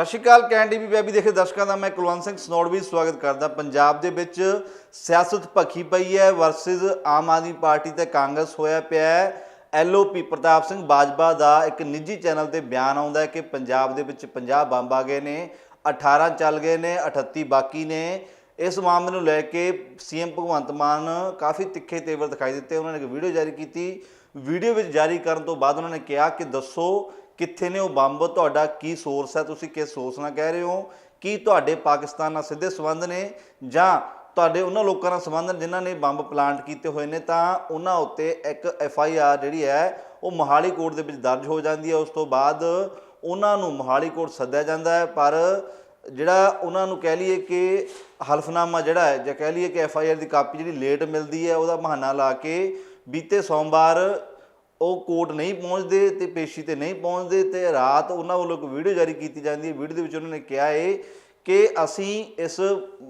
ਸਤਿ ਸ਼੍ਰੀ ਅਕਾਲ ਕੈਂਡੀ ਵੀ ਬੇਬੀ ਦੇਖੇ ਦਰਸ਼ਕਾਂ ਦਾ ਮੈਂ ਕੁਲਵੰਤ ਸਿੰਘ ਸਨੋੜਵੀ ਸਵਾਗਤ ਕਰਦਾ। ਪੰਜਾਬ ਦੇ ਵਿੱਚ ਸਿਆਸਤ ਭਖੀ ਪਈ ਹੈ ਵਰਸਸ ਆਮ ਆਦਮੀ ਪਾਰਟੀ ਤੇ ਕਾਂਗਰਸ ਹੋਇਆ ਪਿਆ ਹੈ। ਐਲਓਪੀ ਪ੍ਰਤਾਪ ਸਿੰਘ ਬਾਜਵਾ ਦਾ ਇੱਕ ਨਿੱਜੀ ਚੈਨਲ ਤੇ ਬਿਆਨ ਆਉਂਦਾ ਹੈ ਕਿ ਪੰਜਾਬ ਦੇ ਵਿੱਚ 50 ਬੰਬ ਆ ਗਏ ਨੇ 18 ਚੱਲ ਗਏ ਨੇ 38 ਬਾਕੀ ਨੇ। ਇਸ ਮਾਮਲੇ ਨੂੰ ਲੈ ਕੇ ਸੀਐਮ ਭਗਵੰਤ ਮਾਨ ਕਾਫੀ ਤਿੱਖੇ ਤੇਵਰ ਦਿਖਾਈ ਦਿੱਤੇ। ਉਹਨਾਂ ਨੇ ਇੱਕ ਵੀਡੀਓ ਜਾਰੀ ਕੀਤੀ। ਵੀਡੀਓ ਵਿੱਚ ਜਾਰੀ ਕਰਨ ਤੋਂ ਬਾਅਦ ਉਹਨਾਂ ਨੇ ਕਿਹਾ ਕਿ ਦੱਸੋ ਕਿੱਥੇ ਨੇ ਉਹ ਬੰਬ? ਤੁਹਾਡਾ ਕੀ ਸੋਰਸ ਹੈ? ਤੁਸੀਂ ਕਿਸ ਸੋਰਸ ਨਾਲ ਕਹਿ ਰਹੇ ਹੋ? ਕੀ ਤੁਹਾਡੇ ਪਾਕਿਸਤਾਨ ਨਾਲ ਸਿੱਧੇ ਸੰਬੰਧ ਨੇ? ਜਾਂ ਤੁਹਾਡੇ ਉਹਨਾਂ ਲੋਕਾਂ ਨਾਲ ਸੰਬੰਧ ਜਿਨ੍ਹਾਂ ਨੇ ਬੰਬ ਪਲਾਂਟ ਕੀਤੇ ਹੋਏ ਨੇ, ਤਾਂ ਉਹਨਾਂ ਉੱਤੇ ਇੱਕ ਐਫ ਆਈ ਆਰ ਜਿਹੜੀ ਹੈ, ਉਹ ਮੋਹਾਲੀ ਕੋਰਟ ਦੇ ਵਿੱਚ ਦਰਜ ਹੋ ਜਾਂਦੀ ਹੈ। ਉਸ ਤੋਂ ਬਾਅਦ ਉਹਨਾਂ ਨੂੰ ਮੋਹਾਲੀ ਕੋਰਟ ਸੱਦਿਆ ਜਾਂਦਾ ਹੈ। ਪਰ ਜਿਹੜਾ ਉਹਨਾਂ ਨੂੰ ਕਹਿ ਲਈਏ ਕਿ ਹਲਫਨਾਮਾ ਜਿਹੜਾ ਹੈ, ਜਾਂ ਕਹਿ ਲਈਏ ਕਿ ਐਫ ਆਈ ਆਰ ਦੀ ਕਾਪੀ ਜਿਹੜੀ ਲੇਟ ਮਿਲਦੀ ਹੈ, ਉਹਦਾ ਬਹਾਨਾ ਲਾ ਕੇ ਬੀਤੇ ਸੋਮਵਾਰ ਉਹ ਕੋਰਟ ਨਹੀਂ ਪਹੁੰਚਦੇ ਤੇ ਪੇਸ਼ੀ ਤੇ ਨਹੀਂ ਪਹੁੰਚਦੇ ਤੇ ਰਾਤ ਉਹਨਾਂ ਵੱਲੋਂ ਇੱਕ ਵੀਡੀਓ ਜਾਰੀ ਕੀਤੀ ਜਾਂਦੀ ਹੈ। ਵੀਡੀਓ ਦੇ ਵਿੱਚ ਉਹਨਾਂ ਨੇ ਕਿਹਾ ਹੈ ਕਿ ਅਸੀਂ ਇਸ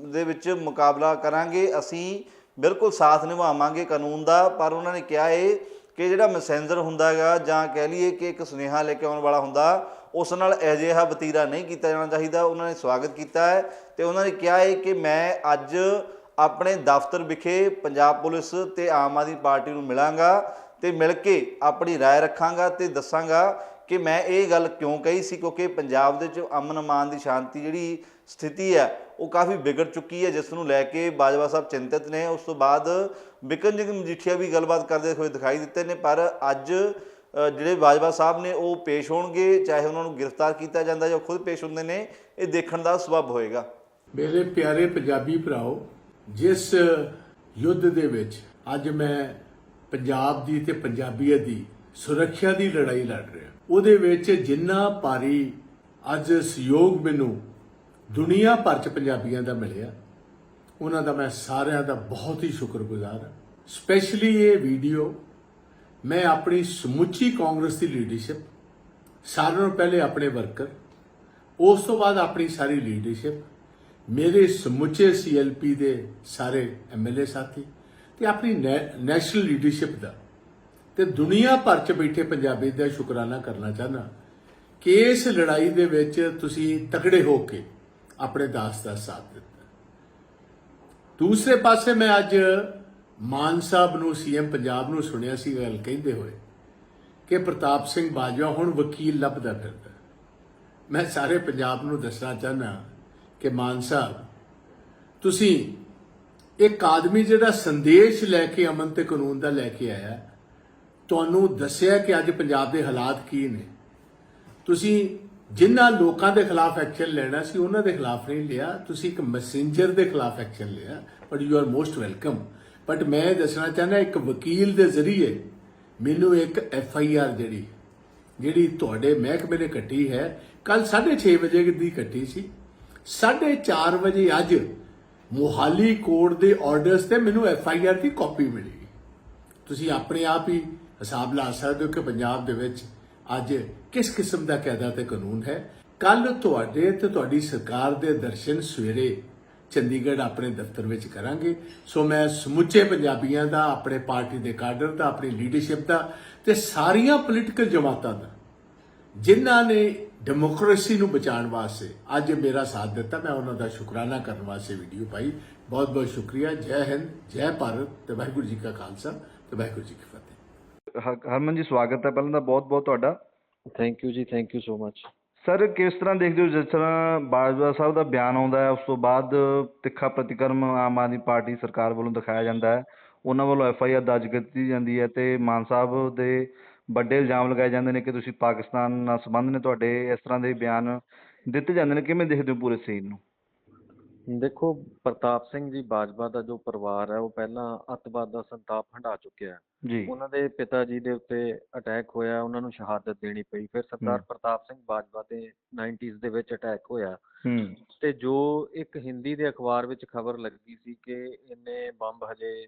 ਦੇ ਵਿੱਚ ਮੁਕਾਬਲਾ ਕਰਾਂਗੇ, ਅਸੀਂ ਬਿਲਕੁਲ ਸਾਥ ਨਿਭਾਵਾਂਗੇ ਕਾਨੂੰਨ ਦਾ, ਪਰ ਉਹਨਾਂ ਨੇ ਕਿਹਾ ਹੈ ਕਿ ਜਿਹੜਾ ਮੈਸੇਂਜਰ ਹੁੰਦਾ ਹੈਗਾ ਜਾਂ ਕਹਿ ਲਈਏ ਕਿ ਇੱਕ ਸੁਨੇਹਾ ਲੈ ਕੇ ਆਉਣ ਵਾਲਾ ਹੁੰਦਾ, ਉਸ ਨਾਲ ਅਜਿਹਾ ਵਤੀਰਾ ਨਹੀਂ ਕੀਤਾ ਜਾਣਾ ਚਾਹੀਦਾ। ਉਹਨਾਂ ਨੇ ਸਵਾਗਤ ਕੀਤਾ ਹੈ ਤੇ ਉਹਨਾਂ ਨੇ ਕਿਹਾ ਹੈ ਕਿ ਮੈਂ ਅੱਜ ਆਪਣੇ ਦਫ਼ਤਰ ਵਿਖੇ ਪੰਜਾਬ ਪੁਲਿਸ ਤੇ ਆਮ ਆਦਮੀ ਪਾਰਟੀ ਨੂੰ ਮਿਲਾਂਗਾ। ਤੇ ਮਿਲ ਕੇ ਆਪਣੀ رائے ਰੱਖਾਂਗਾ ਤੇ ਦੱਸਾਂਗਾ ਕਿ ਮੈਂ ਇਹ ਗੱਲ ਕਿਉਂ ਕਹੀ ਸੀ ਕਿਉਂਕਿ ਪੰਜਾਬ ਦੇ ਵਿੱਚ ਅਮਨ ਅਮਾਨ ਦੀ ਸ਼ਾਂਤੀ ਜਿਹੜੀ ਸਥਿਤੀ ਹੈ ਉਹ ਕਾਫੀ ਵਿਗੜ ਚੁੱਕੀ ਹੈ ਜਿਸ ਨੂੰ ਲੈ ਕੇ ਬਾਜਵਾ ਸਾਹਿਬ ਚਿੰਤਤ ਨੇ ਉਸ ਤੋਂ ਬਾਅਦ ਬਿਕਰਨਜੀਤ ਮਜੀਠੀਆ ਵੀ ਗੱਲਬਾਤ ਕਰਦੇ ਹੋਏ ਦਿਖਾਈ ਦਿੱਤੇ ਨੇ ਪਰ ਅੱਜ ਅ, ਜਿਹੜੇ ਬਾਜਵਾ ਸਾਹਿਬ ਨੇ ਉਹ ਪੇਸ਼ ਹੋਣਗੇ ਚਾਹੇ ਉਹਨਾਂ ਨੂੰ ਗ੍ਰਿਫਤਾਰ ਕੀਤਾ ਜਾਂਦਾ ਜਾਂ ਖੁਦ ਪੇਸ਼ ਹੁੰਦੇ ਨੇ ਇਹ ਦੇਖਣ ਦਾ ਸਬਬ ਹੋਏਗਾ ਮੇਰੇ ਪਿਆਰੇ ਪੰਜਾਬੀ ਭਰਾਓ ਜਿਸ ਯੁੱਧ ਦੇ ਵਿੱਚ ਅੱਜ ਮੈਂ ਪੰਜਾਬ ਦੀ ਤੇ ਪੰਜਾਬੀਅਤ ਦੀ ਸੁਰੱਖਿਆ ਦੀ ਲੜਾਈ ਲੜ ਰਿਹਾ। ਉਹਦੇ ਵਿੱਚ ਜਿੰਨਾ ਭਾਰੀ ਅੱਜ ਸਹਿਯੋਗ ਮੈਨੂੰ ਦੁਨੀਆ ਭਰ ਚ ਪੰਜਾਬੀਆਂ ਦਾ ਮਿਲਿਆ, ਉਹਨਾਂ ਦਾ ਮੈਂ ਸਾਰਿਆਂ ਦਾ ਬਹੁਤ ਹੀ ਸ਼ੁਕਰਗੁਜ਼ਾਰ ਹਾਂ। ਸਪੈਸ਼ਲੀ ਇਹ ਵੀਡੀਓ, ਮੈਂ ਆਪਣੀ ਸਮੁੱਚੀ ਕਾਂਗਰਸ ਦੀ ਲੀਡਰਸ਼ਿਪ ਸਾਰਿਆਂ ਨੂੰ ਪਹਿਲੇ ਆਪਣੇ ਵਰਕਰ ਉਸ ਤੋਂ ਬਾਅਦ ਆਪਣੀ ਸਾਰੀ ਲੀਡਰਸ਼ਿਪ ਮੇਰੇ ਸਮੁੱਚੇ ਸੀਐਲਪੀ ਦੇ ਸਾਰੇ ਐਮਐਲਏ ਸਾਥੀ ਤੇ ਆਪਣੀ ਨੈ- ਨੈਸ਼ਨਲ ਲੀਡਰਸ਼ਿਪ ਦਾ। ਤੇ ਦੁਨੀਆ ਭਰ ਚ ਬੈਠੇ ਪੰਜਾਬੀ ਦਾ ਸ਼ੁਕਰਾਨਾ ਕਰਨਾ ਚਾਹਨਾ ਕਿ ਇਸ ਲੜਾਈ ਦੇ ਵਿੱਚ ਤੁਸੀਂ ਤਕੜੇ ਹੋ ਕੇ ਆਪਣੇ ਦਾਸ ਦਾ ਸਾਥ ਦਿੱਤਾ। ਦੂਸਰੇ ਪਾਸੇ ਮੈਂ ਅੱਜ ਮਾਨ ਸਾਹਿਬ ਨੂੰ, ਸੀਐਮ ਪੰਜਾਬ ਨੂੰ ਸੁਣਿਆ ਸੀ ਗੱਲ ਕਹਿੰਦੇ ਹੋਏ ਕਿ ਪ੍ਰਤਾਪ ਸਿੰਘ ਬਾਜਵਾ ਹੁਣ ਵਕੀਲ ਲੱਭਦਾ ਫਿਰਦਾ। ਮੈਂ ਸਾਰੇ ਪੰਜਾਬ ਨੂੰ ਦੱਸਣਾ ਚਾਹਨਾ ਕਿ ਮਾਨ ਸਾਹਿਬ, ਤੁਸੀਂ ਇੱਕ ਆਦਮੀ ਜਿਹੜਾ ਸੰਦੇਸ਼ ਲੈ ਕੇ ਅਮਨ ਤੇ ਕਾਨੂੰਨ ਦਾ ਲੈ ਕੇ ਆਇਆ, ਤੁਹਾਨੂੰ ਦੱਸਿਆ ਕਿ ਅੱਜ ਪੰਜਾਬ ਦੇ ਹਾਲਾਤ ਕੀ ਨੇ? ਤੁਸੀਂ ਜਿਨ੍ਹਾਂ ਲੋਕਾਂ ਦੇ ਖਿਲਾਫ ਐਕਸ਼ਨ ਲੈਣਾ ਸੀ, ਉਹਨਾਂ ਦੇ ਖਿਲਾਫ ਨਹੀਂ ਲਿਆ। ਤੁਸੀਂ ਇੱਕ ਮੈਸੇਂਜਰ ਦੇ ਖਿਲਾਫ ਐਕਸ਼ਨ ਲਿਆ but you are most welcome but ਮੈਂ ਇਹ ਦੱਸਣਾ ਚਾਹੁੰਦਾ, ਇੱਕ ਵਕੀਲ ਦੇ ਜ਼ਰੀਏ ਮੈਨੂੰ ਇੱਕ ਐਫ ਆਈ ਆਰ ਜਿਹੜੀ ਜਿਹੜੀ ਤੁਹਾਡੇ ਮਹਿਕਮੇ ਨੇ ਕੱਟੀ ਹੈ। ਕੱਲ 6:30 ਵਜੇ ਦੀ ਕੱਟੀ ਸੀ। 4:30 ਵਜੇ ਅੱਜ ਮੋਹਾਲੀ ਕੋਰਟ ਦੇ ਆਰਡਰਸ ਤੇ ਮੈਨੂੰ ਐਫ ਆਈ ਆਰ ਦੀ ਕਾਪੀ ਮਿਲੀ। ਤੁਸੀਂ ਆਪਣੇ ਆਪ ਹੀ ਹਿਸਾਬ ਲਾ ਸਕਦੇ ਹੋ ਕਿ ਪੰਜਾਬ ਦੇ ਵਿੱਚ ਅੱਜ ਕਿਸ ਕਿਸਮ ਦਾ ਕਾਇਦਾ ਤੇ ਕਾਨੂੰਨ ਹੈ। ਕੱਲ ਤੁਹਾਡੇ ਤੇ ਤੁਹਾਡੀ ਸਰਕਾਰ ਦੇ ਦਰਸ਼ਨ ਸਵੇਰੇ ਚੰਡੀਗੜ੍ਹ ਆਪਣੇ ਦਫ਼ਤਰ ਵਿੱਚ ਕਰਾਂਗੇ। ਸੋ ਮੈਂ ਸਮੁੱਚੇ ਪੰਜਾਬੀਆਂ ਦਾ, ਆਪਣੇ ਪਾਰਟੀ ਦੇ ਕਾਡਰ ਦਾ, ਆਪਣੀ ਲੀਡਰਸ਼ਿਪ ਦਾ ਤੇ ਸਾਰੀਆਂ ਪੋਲੀਟੀਕਲ ਜਮਾਤਾਂ ਦਾ, ਜਿਨ੍ਹਾਂ ਨੇ ਡੈਮੋਕ੍ਰੇਸੀ ਨੂੰ ਬਚਾਉਣ ਵਾਸਤੇ ਅੱਜ ਮੇਰਾ ਸਾਥ ਦਿੱਤਾ ਮੈਂ ਉਹਨਾਂ ਦਾ ਸ਼ੁਕਰਾਨਾ ਕਰਨ ਵਾਸਤੇ ਵੀਡੀਓ ਪਾਈ। ਬਹੁਤ ਬਹੁਤ ਸ਼ੁਕਰੀਆ ਜੈ ਹਿੰਦ ਜੈ ਭਾਰਤ ਤੇ ਵਾਹਿਗੁਰੂ ਜੀ ਕਾ ਖਾਲਸਾ ਤੇ ਵਾਹਿਗੁਰੂ ਜੀ ਕੀ ਫਤਿਹ। ਹਰਮਨ ਜੀ ਸਵਾਗਤ ਹੈ ਪਹਿਲਾਂ ਤਾਂ ਬਹੁਤ ਬਹੁਤ ਤੁਹਾਡਾ। ਥੈਂਕ ਯੂ ਜੀ thank you so much sir ਕਿਸ ਤਰ੍ਹਾਂ ਦੇਖਦੇ ਹੋ ਜਿਸ ਤਰ੍ਹਾਂ ਬਾਜਵਾ ਸਾਹਿਬ ਦਾ ਬਿਆਨ ਆਉਂਦਾ ਹੈ ਉਸ ਤੋਂ ਬਾਅਦ ਤਿੱਖਾ ਪ੍ਰਤੀਕਰਮ ਆਮ ਆਦਮੀ ਪਾਰਟੀ ਸਰਕਾਰ ਵੱਲੋਂ ਦਿਖਾਇਆ ਜਾਂਦਾ ਹੈ। ਉਹਨਾਂ ਵੱਲੋਂ ਐਫ ਆਈ ਆਰ ਦਰਜ ਕੀਤੀ ਜਾਂਦੀ ਹੈ ਤੇ ਮਾਨ ਸਾਹਿਬ ਦੇ ਵੱਡੇ ਇਲਜ਼ਾਮ ਲਗਾਏ ਜਾਂਦੇ ਨੇ ਕਿ ਤੁਸੀਂ ਪਾਕਿਸਤਾਨ ਨਾਲ ਸੰਬੰਧ ਨੇ ਤੁਹਾਡੇ ਇਸ ਤਰ੍ਹਾਂ ਦੇ ਬਿਆਨ ਦਿੱਤੇ ਜਾਂਦੇ ਨੇ ਕਿਵੇਂ ਦੇਖਦੇ ਹੋ ਪੂਰੇ ਸੀਨ ਨੂੰ? ਦੇਖੋ ਪ੍ਰਤਾਪ ਸਿੰਘ ਜੀ ਬਾਜਵਾ ਦਾ ਜੋ ਪਰਿਵਾਰ ਹੈ ਉਹ ਪਹਿਲਾਂ ਅੱਤਵਾਦ ਦਾ ਸੰਤਾਪ ਹੰਢਾ ਚੁੱਕਿਆ ਹੈ। ਜੀ। ਉਹਨਾਂ ਦੇ ਪਿਤਾ ਜੀ ਦੇ ਉੱਤੇ ਅਟੈਕ ਹੋਇਆ ਉਹਨਾਂ ਨੂੰ ਸ਼ਹਾਦਤ ਦੇਣੀ ਪਈ। ਫਿਰ ਸਰਦਾਰ। ਪ੍ਰਤਾਪ ਸਿੰਘ ਬਾਜਵਾ ਤੇ 90s ਦੇ ਵਿੱਚ ਅਟੈਕ ਹੋਇਆ। ਤੇ ਜੋ ਇੱਕ ਹਿੰਦੀ ਦੇ ਅਖਬਾਰ ਵਿੱਚ ਖਬਰ ਲੱਗੀ ਸੀ ਕਿ ਇੰਨੇ ਬੰਬ ਹਜੇ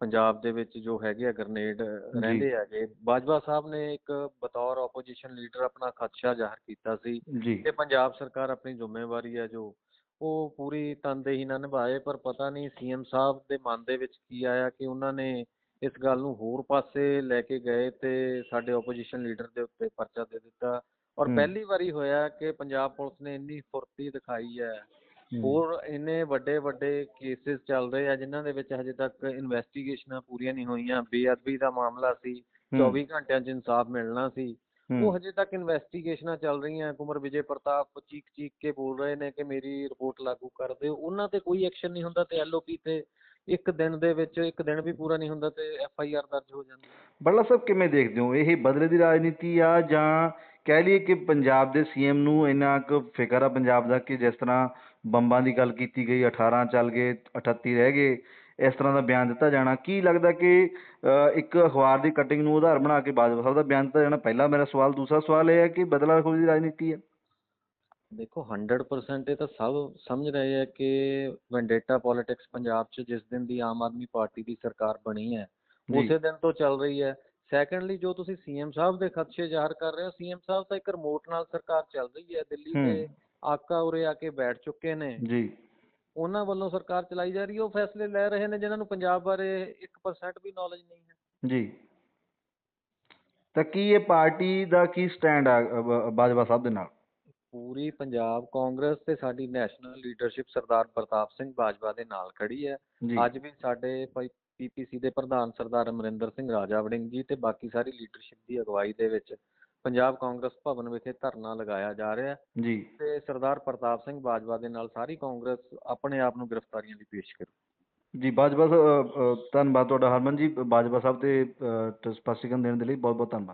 ਪੰਜਾਬ ਦੇ ਵਿੱਚ ਜੋ ਹੈਗੇ ਆ ਗ੍ਰਨੇਡ ਰਹਿੰਦੇ ਹੈਗੇ। ਬਾਜਵਾ ਸਾਹਿਬ ਨੇ ਇੱਕ ਬਤੌਰ ਆਪੋਜੀਸ਼ਨ ਲੀਡਰ ਆਪਣਾ ਖਦਸ਼ਾ ਜ਼ਾਹਰ ਕੀਤਾ ਸੀ ਕਿ ਪੰਜਾਬ ਸਰਕਾਰ ਆਪਣੀ ਜ਼ਿੰਮੇਵਾਰੀ ਹੈ ਜੋ ਉਹ ਪੂਰੀ ਤਨਦੇਹੀ ਨਾਲ ਨਿਭਾਏ ਪਰ ਪਤਾ ਨਹੀਂ ਸੀਐਮ ਸਾਹਿਬ ਦੇ ਮਨ ਦੇ ਵਿੱਚ ਕੀ ਆਇਆ ਕਿ ਉਹਨਾਂ ਨੇ ਇਸ ਗੱਲ ਨੂੰ ਹੋਰ ਪਾਸੇ ਲੈ ਕੇ ਗਏ ਤੇ ਸਾਡੇ ਆਪੋਜੀਸ਼ਨ ਲੀਡਰ ਦੇ ਉੱਤੇ ਪਰਚਾ ਦੇ ਦਿੱਤਾ। ਔਰ। ਪਹਿਲੀ ਵਾਰੀ ਹੋਇਆ ਕਿ ਪੰਜਾਬ ਪੁਲਿਸ ਨੇ ਇੰਨੀ ਫੁਰਤੀ ਦਿਖਾਈ ਹੈ ਹੋਰ ਇੰਨੇ ਵੱਡੇ ਵੱਡੇ ਕੇਸਿਸ ਚੱਲ ਰਹੇ ਆ ਜਿਨ੍ਹਾਂ ਦੇ ਵਿੱਚ ਹਜੇ ਤੱਕ ਇਨਵੈਸਟੀਗੇਸ਼ਨਾਂ ਪੂਰੀਆਂ ਨਹੀਂ ਹੋਈਆਂ। ਬੇਅਦਬੀ ਦਾ ਮਾਮਲਾ ਸੀ 24 ਘੰਟਿਆਂ 'ਚ ਇਨਸਾਫ ਮਿਲਣਾ ਸੀ। ਉਹ ਹਜੇ ਤੱਕ ਇਨਵੈਸਟੀਗੇਸ਼ਨਾਂ ਚੱਲ ਰਹੀਆਂ। ਕੁਮਰ ਵਿਜੇ ਪ੍ਰਤਾਪ ਚੀਕ ਚੀਕ ਕੇ ਬੋਲ ਰਹੇ ਨੇ ਕਿ ਮੇਰੀ ਰਿਪੋਰਟ ਲਾਗੂ ਕਰ ਦਿਓ। ਉਹਨਾਂ ਤੇ ਕੋਈ ਐਕਸ਼ਨ ਨਹੀਂ ਹੁੰਦਾ ਤੇ ਐਲਓਪੀ ਤੇ ਇੱਕ ਦਿਨ ਦੇ ਵਿੱਚ ਇੱਕ ਦਿਨ ਵੀ ਪੂਰਾ ਨਹੀਂ ਹੁੰਦਾ ਤੇ ਐਫ ਆਈ ਆਰ ਦਰਜ ਹੋ ਜਾਂਦੀ ਬੱਲਾ ਸਾਹਿਬ ਕਿਵੇਂ ਦੇਖਦੇ ਹੋ? ਇਹ ਬਦਲੇ ਦੀ ਰਾਜਨੀਤੀ ਆ ਜਾਂ ਕਹਿ ਲਈਏ ਕਿ ਪੰਜਾਬ ਦੇ ਸੀਐਮ ਨੂੰ ਇੰਨਾ ਕੁ ਫਿਕਰ ਆ ਪੰਜਾਬ ਦਾ ਕਿ ਜਿਸ ਤਰ੍ਹਾਂ ਬੰਬਾਂ ਦੀ ਗੱਲ ਕੀਤੀ ਗਈ 18 ਚੱਲ ਗਏ 38 ਰਹਿ ਗਏ ਇਸ ਤਰ੍ਹਾਂ ਦਾ ਬਿਆਨ ਦਿੱਤਾ ਜਾਣਾ ਕੀ ਲੱਗਦਾ ਕਿ ਇੱਕ ਅਖਬਾਰ ਦੀ ਕਟਿੰਗ ਨੂੰ ਆਧਾਰ ਬਣਾ ਕੇ ਬਾਜਵਾ ਸਾਹਿਬ ਦਾ ਬਿਆਨ ਦਿੱਤਾ ਜਾਣਾ ਪਹਿਲਾ ਮੇਰਾ ਸਵਾਲ ਦੂਸਰਾ ਸਵਾਲ ਇਹ ਹੈ ਕਿ ਬਦਲਾ ਖੋਰੀ ਦੀ ਰਾਜਨੀਤੀ ਹੈ ਦੇਖੋ 100% ਇਹ ਤਾਂ ਸਭ ਸਮਝ ਰਹੇ ਆ ਕਿ ਵੈਂਡੇਟਾ ਪੋਲਿਟਿਕਸ ਪੰਜਾਬ 'ਚ ਜਿਸ ਦਿਨ ਦੀ ਆਮ ਆਦਮੀ ਪਾਰਟੀ ਦੀ ਸਰਕਾਰ ਬਣੀ ਹੈ। ਉਸੇ ਦਿਨ ਤੋਂ ਚੱਲ ਰਹੀ ਹੈ ਸੈਕੰਡਲੀ ਜੋ ਤੁਸੀਂ ਸੀਐਮ ਸਾਹਿਬ ਦੇ ਖਦਸ਼ੇ ਜ਼ਾਹਰ ਕਰ ਰਹੇ ਹੋ ਸੀਐਮ ਸਾਹਿਬ ਤਾਂ ਇੱਕ ਰਿਮੋਟ ਨਾਲ ਸਰਕਾਰ ਚੱਲ ਰਹੀ ਹੈ ਦਿੱਲੀ ਹੂੰ। ਆਕਾ ਉਰੇ ਆ ਕੇ ਬੈਠ ਚੁੱਕੇ ਨੇ। ਜੀ। ਉਹਨਾਂ ਵੱਲੋਂ ਸਰਕਾਰ ਚਲਾਈ ਜਾ ਰਹੀ ਹੈ। ਉਹ ਫੈਸਲੇ ਲੈ ਰਹੇ ਨੇ ਜਿਨ੍ਹਾਂ ਨੂੰ ਪੰਜਾਬ ਬਾਰੇ 1% ਵੀ ਨੌਲੇਜ ਨਹੀਂ ਹੈ। ਜੀ। ਤਾਂ ਕੀ ਇਹ ਪਾਰਟੀ ਦਾ ਕੀ ਸਟੈਂਡ ਆ ਅ, ਬਾਜਵਾ ਸਾਹਿਬ ਦੇ ਨਾਲ? ਪੂਰੀ ਪੰਜਾਬ ਕਾਂਗਰਸ ਤੇ ਸਾਡੀ ਨੈਸ਼ਨਲ ਲੀਡਰਸ਼ਿਪ ਸਰਦਾਰ ਪ੍ਰਤਾਪ ਸਿੰਘ ਬਾਜਵਾ ਦੇ ਨਾਲ ਖੜੀ ਹੈ। ਜੀ। ਅੱਜ ਵੀ ਸਾਡੇ ਪੀਪੀਸੀ ਦੇ ਪ੍ਰਧਾਨ ਸਰਦਾਰ ਅਮਰਿੰਦਰ ਸਿੰਘ ਰਾਜਾ ਵੜਿੰਗ ਜੀ ਤੇ ਬਾਕੀ ਸਾਰੀ ਲੀਡਰਸ਼ਿਪ ਦੀ ਅਗਵਾਈ ਦੇ ਵਿੱਚ ਪੰਜਾਬ ਕਾਂਗਰਸ ਭਵਨ ਵਿਖੇ ਧਰਨਾ ਲਗਾਇਆ ਜਾ ਰਿਹਾ ਹੈ ਜੀ। ਤੇ ਸਰਦਾਰ ਪ੍ਰਤਾਪ ਸਿੰਘ ਬਾਜਵਾ ਦੇ ਨਾਲ ਸਾਰੀ ਕਾਂਗਰਸ ਆਪਣੇ ਆਪ ਨੂੰ ਗ੍ਰਿਫਤਾਰੀਆਂ ਦੀ ਪੇਸ਼ ਕਰੂ ਜੀ ਬਾਜਵਾ ਸਾਹਿਬ ਅ, ਅ, ਧੰਨਵਾਦ ਤੁਹਾਡਾ ਹਰਮਨ ਜੀ ਬਾਜਵਾ ਸਾਹਿਬ ਤੇ ਅ, ਸਪਸ਼ਟੀਕਰਨ ਦੇਣ ਦੇ ਲਈ ਬਹੁਤ ਬਹੁਤ ਧੰਨਵਾਦ।